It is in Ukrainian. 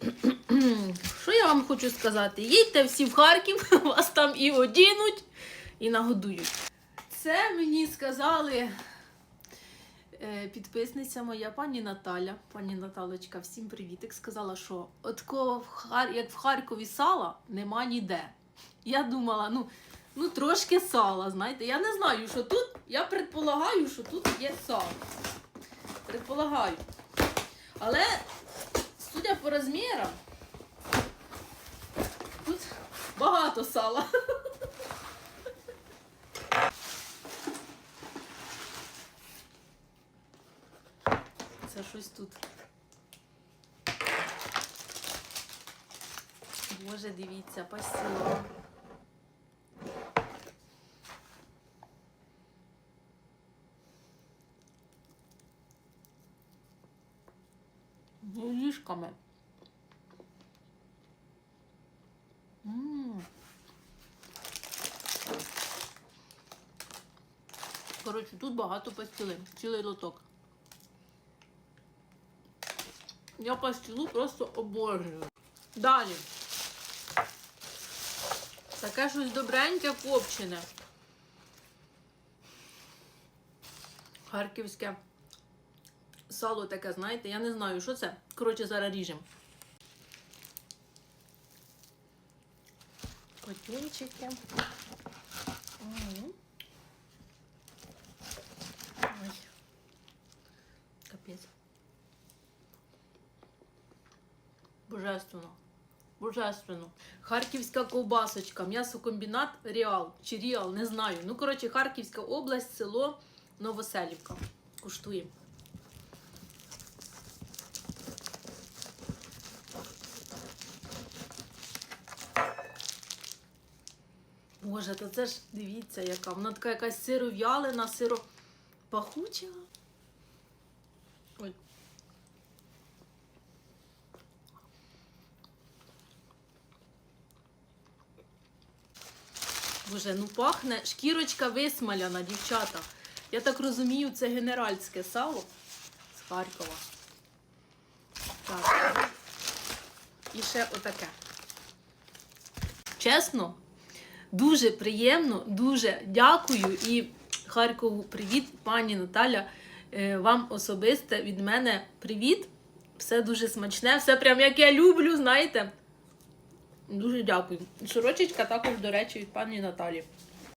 Що я вам хочу сказати? Їдьте всі в Харків, вас там і одінуть, і нагодують. Це мені сказали е, підписниця моя, пані Наталя. Пані Наталочка, всім привітик. Сказала, що от кого як в Харкові сала нема ніде. Я думала, ну, ну трошки сала, знаєте. Я не знаю, що тут. Я предполагаю, що тут є сало. Предполагаю. Але, судя по розмірам, тут багато сала. Це щось тут. Боже, дивіться, пасіло. Ліжками. М. Коротше, тут багато пастили, цілий лоток. Я пастилу просто обожнюю. Далі. Таке щось добреньке копчене. Харківське сало таке, знаєте, я не знаю, що це. Коротше, зараз ріжемо. Котюнчики. Ой. Капець. Божественно. Божественно. Харківська ковбасочка, м'ясокомбінат Ріал. Чи Ріал, не знаю. Ну, коротше, Харківська область, село Новоселівка. Куштуємо. Боже, то це ж дивіться, яка. Вона така якась сиров'ялина, сиропахуча. Ой. Боже, ну пахне шкірочка висмаляна, дівчата. Я так розумію, це генеральське сало з Харкова. Так. І ще отаке. Чесно, дуже приємно, дуже дякую. І Харкову привіт, пані Наталя. Е, Вам особисте від мене привіт. Все дуже смачне, все прям як я люблю, знаєте. Дуже дякую. Сорочечка також, до речі, від пані Наталі.